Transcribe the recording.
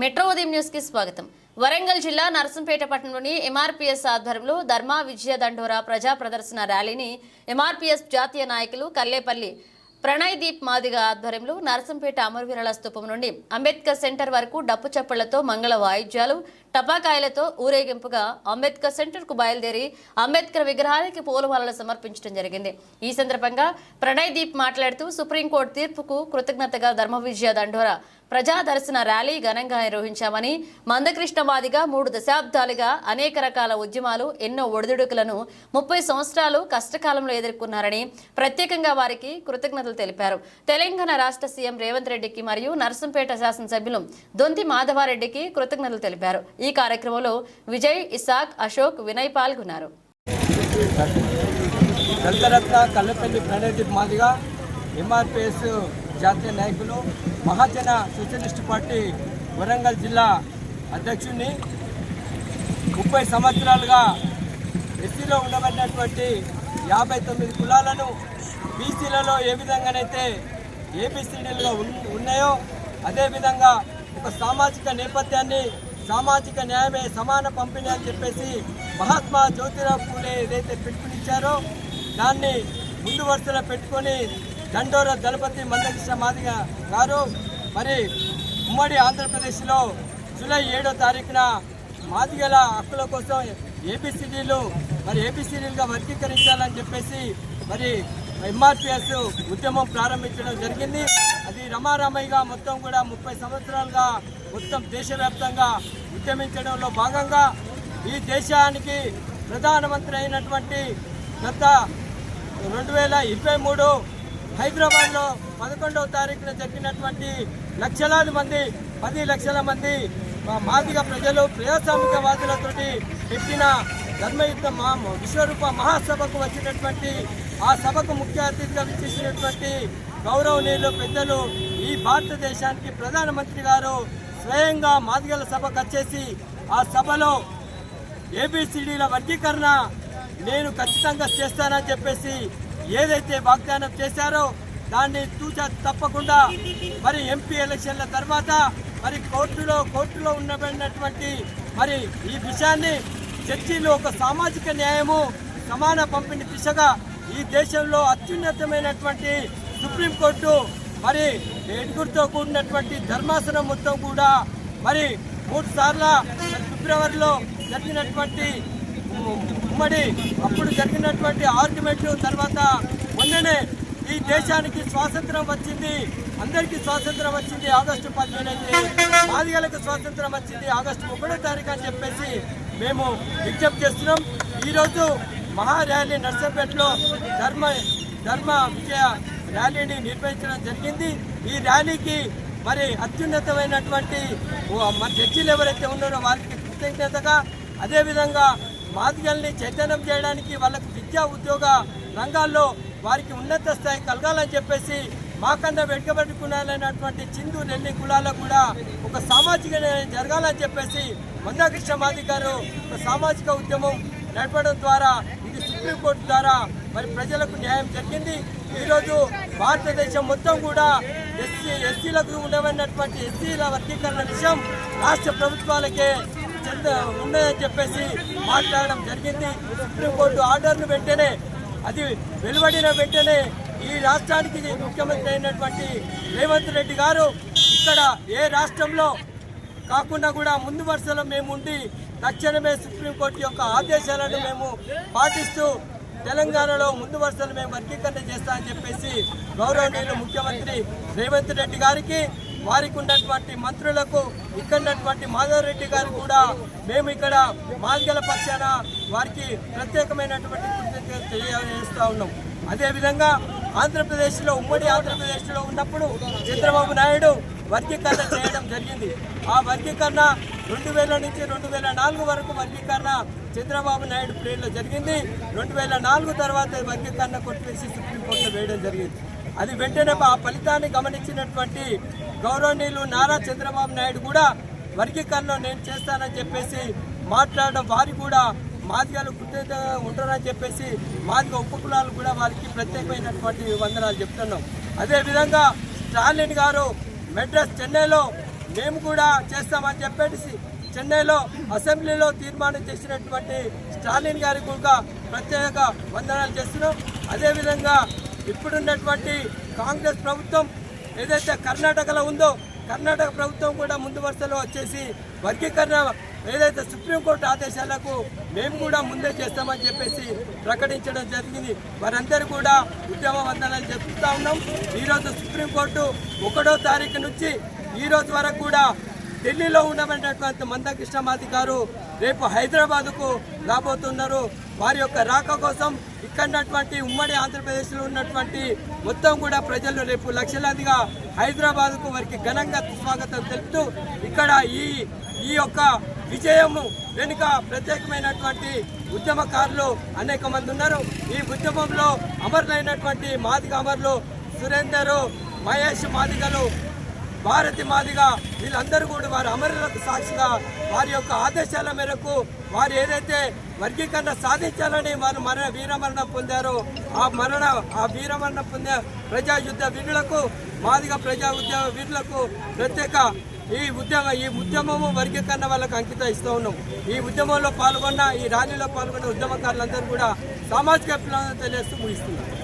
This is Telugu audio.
మెట్రో ఉదయం న్యూస్కి స్వాగతం. వరంగల్ జిల్లా నరసంపేట పట్టణంలోని ఎంఆర్పీఎస్ ఆధ్వర్యంలో ధర్మ విజయ దండోరా ప్రజా ప్రదర్శన ర్యాలీని ఎంఆర్పీఎస్ జాతీయ నాయకులు కల్లేపల్లి ప్రణయ్ దీప్ మాదిగ ఆధ్వర్యంలో నరసంపేట అమరవీరుల స్థూపం నుండి అంబేద్కర్ సెంటర్ వరకు డప్పు చప్పళ్ళతో మంగళ వాయిద్యాలు టపాకాయలతో ఊరేగింపుగా అంబేద్కర్ సెంటర్కు బయలుదేరి అంబేద్కర్ విగ్రహానికి పూలమాలలు సమర్పించడం జరిగింది. ఈ సందర్భంగా ప్రణయ్ దీప్ మాట్లాడుతూ సుప్రీంకోర్టు తీర్పుకు కృతజ్ఞతగా ధర్మ విజయ దండోరా ప్రజా దర్శన ర్యాలీ ఘనంగా నిర్వహించామని మందకృష్ణవాదిగా మూడు దశాబ్దాలుగా అనేక రకాల ఉద్యమాలు ఎన్నో ఒడిదుడుకులను ముప్పై సంవత్సరాలు కష్టకాలంలో ఎదుర్కొన్నారని ప్రత్యేకంగా వారికి కృతజ్ఞతలు తెలిపారు. తెలంగాణ రాష్ట్ర సీఎం రేవంత్ రెడ్డికి మరియు నర్సంపేట శాసనసభ్యులు దొంతి మాధవారెడ్డికి కృతజ్ఞతలు తెలిపారు. ఈ కార్యక్రమంలో విజయ్ ఇసాక్ అశోక్ వినయ్ పాల్గొన్నారు. దళితరత్న కల్లపల్లి ప్రణయదీప్ మాదిగా ఎంఆర్పిఎస్ జాతీయ నాయకులు మహాజన సోషలిస్ట్ పార్టీ వరంగల్ జిల్లా అధ్యక్షుడిని ముప్పై సంవత్సరాలుగా ఎస్సీలో ఉండబడినటువంటి యాభై తొమ్మిది కులాలను బీసీలలో ఏ విధంగానైతే ఏబిసిడీలుగా ఉన్నాయో అదేవిధంగా ఒక సామాజిక నేపథ్యాన్ని సామాజిక న్యాయమే సమాన పంపిణీ అని చెప్పేసి మహాత్మా జ్యోతిరావు పూలే ఏదైతే పిలుపునిచ్చారో దాన్ని ముందు వరుసలో పెట్టుకొని దండోర దళపతి మందకృష్ణ మాదిగ గారు మరి ఉమ్మడి ఆంధ్రప్రదేశ్లో జూలై ఏడో తారీఖున మాదిగల హక్కుల కోసం ఏపీసీడీలు మరి ఏపీసీడీలుగా వర్గీకరించాలని చెప్పేసి మరి ఎంఆర్పిఎస్ ఉద్యమం ప్రారంభించడం జరిగింది. అది రమారమయ్యగా మొత్తం కూడా ముప్పై సంవత్సరాలుగా మొత్తం దేశవ్యాప్తంగా ఉద్యమించడంలో భాగంగా ఈ దేశానికి ప్రధానమంత్రి అయినటువంటి గత రెండు వేల ఇరవై మూడు హైదరాబాద్లో పదకొండవ తారీఖున జరిగినటువంటి లక్షలాది మంది పది లక్షల మంది మాదిగ ప్రజలు ప్రజాస్వామికవాదులతోటి పెట్టిన ధర్మయుద్ధ మహా విశ్వరూప మహాసభకు వచ్చినటువంటి ఆ సభకు ముఖ్య అతిథిగా విచ్చేసినటువంటి గౌరవనీయులు పెద్దలు ఈ భారతదేశానికి ప్రధానమంత్రి గారు స్వయంగా మాదిగల సభకు వచ్చేసి ఆ సభలో ఏబిసిడీల వర్గీకరణ నేను ఖచ్చితంగా చేస్తానని చెప్పేసి ఏదైతే వాగ్దానం చేశారో దాన్ని తూచా తప్పకుండా మరి ఎంపీ ఎలక్షన్ల తర్వాత మరి కోర్టులో కోర్టులో ఉండబడినటువంటి మరి ఈ విషయాన్ని చర్చిలో ఒక సామాజిక న్యాయము సమాన పంపిణీ దిశగా ఈ దేశంలో అత్యున్నతమైనటువంటి సుప్రీంకోర్టు మరి ఎడుగురితో కూడినటువంటి ధర్మాసనం మొత్తం కూడా మరి మూడు సార్ల ఫిబ్రవరిలో జరిగినటువంటి ఉమ్మడి అప్పుడు జరిగినటువంటి ఆర్గ్యుమెంట్లు తర్వాత మొన్ననే ఈ దేశానికి స్వాతంత్రం వచ్చింది. అందరికీ స్వాతంత్రం వచ్చింది ఆగస్టు పద్దెనిమిది అయితే మాదిగలకు స్వాతంత్రం వచ్చింది ఆగస్టు ఒకటో తారీఖు అని చెప్పేసి మేము విజ్ఞప్తి చేస్తున్నాం. ఈరోజు మహార్యాలీ నర్సంపేటలో ధర్మ ధర్మ విజయ ర్యాలీని నిర్వహించడం జరిగింది. ఈ ర్యాలీకి మరి అత్యున్నతమైనటువంటి ఓ మన జడ్జీలు ఎవరైతే ఉన్నారో వారికి కృతజ్ఞతగా అదేవిధంగా మాదిగల్ని చైతన్యం చేయడానికి వాళ్ళకు విద్యా ఉద్యోగ రంగాల్లో వారికి ఉన్నత స్థాయి కలగాలని చెప్పేసి మాకన్నా వెనుకబెట్టుకున్నాలన్నటువంటి చిందు నెల్లి కులాలకు కూడా ఒక సామాజిక జరగాలని చెప్పేసి మందాకృష్ణ మాది గారు ఒక సామాజిక ఉద్యమం నడపడం ద్వారా ఇది సుప్రీంకోర్టు ద్వారా మరి ప్రజలకు న్యాయం జరిగింది. ఈరోజు భారతదేశం మొత్తం కూడా ఎస్సీ ఎస్సీలకు ఉండవన్నటువంటి ఎస్సీల వర్గీకరణ విషయం రాష్ట్ర ప్రభుత్వాలకే చెంద ఉన్నదని చెప్పేసి మాట్లాడడం జరిగింది. సుప్రీంకోర్టు ఆర్డర్ను వెంటనే అది వెలువడిన వెంటనే ఈ రాష్ట్రానికి ముఖ్యమంత్రి అయినటువంటి రేవంత్ రెడ్డి గారు ఇక్కడ ఏ రాష్ట్రంలో కాకుండా కూడా ముందు వరుసలో మేము ఉండి తక్షణమే సుప్రీంకోర్టు యొక్క ఆదేశాలను మేము పాటిస్తూ తెలంగాణలో ముందు వరుసలు మేము వర్గీకరణ చేస్తామని చెప్పేసి గౌరవనీయులు ముఖ్యమంత్రి రేవంత్ రెడ్డి గారికి వారికి ఉన్నటువంటి మంత్రులకు ఇక్కడ ఉన్నటువంటి మాధవ్ రెడ్డి గారు కూడా మేము ఇక్కడ మాల్గల పక్షాన వారికి ప్రత్యేకమైనటువంటి కృతజ్ఞత తెలియజేస్తూ ఉన్నాం. అదేవిధంగా ఆంధ్రప్రదేశ్లో ఉమ్మడి ఆంధ్రప్రదేశ్లో ఉన్నప్పుడు చంద్రబాబు నాయుడు వర్గీకరణ చేయడం జరిగింది. ఆ వర్గీకరణ రెండు వేల నుంచి రెండు వేల నాలుగు వరకు వర్గీకరణ చంద్రబాబు నాయుడు ప్లేన్లో జరిగింది. రెండు వేల నాలుగు తర్వాత వర్గీకరణ కొట్టివేసి సుప్రీంకోర్టులో వేయడం జరిగింది. అది వెంటనే ఆ ఫలితాన్ని గమనించినటువంటి గౌరవనీయులు నారా చంద్రబాబు నాయుడు కూడా వర్గీకరణ నేను చేస్తానని చెప్పేసి మాట్లాడడం వారి కూడా మాదిగలు కృతజ్ఞతగా ఉంటారని చెప్పేసి మాదిగ ఉపకులాలు కూడా వారికి ప్రత్యేకమైనటువంటి వందనాలు చెప్తున్నాం. అదేవిధంగా స్టాలిన్ గారు మెడ్రస్ చెన్నైలో మేము కూడా చేస్తామని చెప్పేసి చెన్నైలో అసెంబ్లీలో తీర్మానం చేసినటువంటి స్టాలిన్ గారికి కూడా ప్రత్యేక వందనాలు చేస్తున్నాం. అదేవిధంగా ఇప్పుడున్నటువంటి కాంగ్రెస్ ప్రభుత్వం ఏదైతే కర్ణాటకలో ఉందో కర్ణాటక ప్రభుత్వం కూడా ముందు వరుసలో వచ్చేసి వర్గీకరణ ఏదైతే సుప్రీంకోర్టు ఆదేశాలకు మేము కూడా ముందే చేస్తామని చెప్పేసి ప్రకటించడం జరిగింది. వారందరూ కూడా ఉద్యమ వందనాలు చెప్తా ఉన్నాం. ఈరోజు సుప్రీంకోర్టు ఒకటో తారీఖు నుంచి ఈరోజు వరకు కూడా ఢిల్లీలో ఉండబడినటువంటి మందకృష్ణ మాది గారు రేపు హైదరాబాద్కు రాబోతున్నారు. వారి యొక్క రాక కోసం ఇక్కడ ఉన్నటువంటి ఉమ్మడి ఆంధ్రప్రదేశ్లో ఉన్నటువంటి మొత్తం కూడా ప్రజలు రేపు లక్షలాదిగా హైదరాబాద్కు వారికి ఘనంగా స్వాగతం తెలుపుతూ ఇక్కడ ఈ ఈ యొక్క విజయము వెనుక ప్రత్యేకమైనటువంటి ఉద్యమకారులు అనేక మంది ఉన్నారు. ఈ ఉద్యమంలో అమరులైనటువంటి మాదిగ అమరులు సురేందరు మహేష్ మాదిగలు భారతి మాదిగా వీళ్ళందరూ కూడా వారి అమరులకు సాక్షిగా వారి యొక్క ఆదేశాల మేరకు వారు ఏదైతే వర్గీకరణ సాధించాలని వారు మరణ వీరమరణం పొందారో ఆ మరణ ఆ వీరమరణం పొందే ప్రజా యుద్ధ వీరులకు మాదిగా ప్రజా ఉద్యమ వీరులకు ప్రత్యేక ఈ ఉద్యమ ఈ ఉద్యమము వర్గీకరణ వాళ్ళకు అంకితం ఇస్తూ ఉన్నాం. ఈ ఉద్యమంలో పాల్గొన్న ఈ ర్యాలీలో పాల్గొన్న ఉద్యమకారులందరూ కూడా సామాజిక విప్లవం తెలియజేస్తూ ముగిస్తున్నారు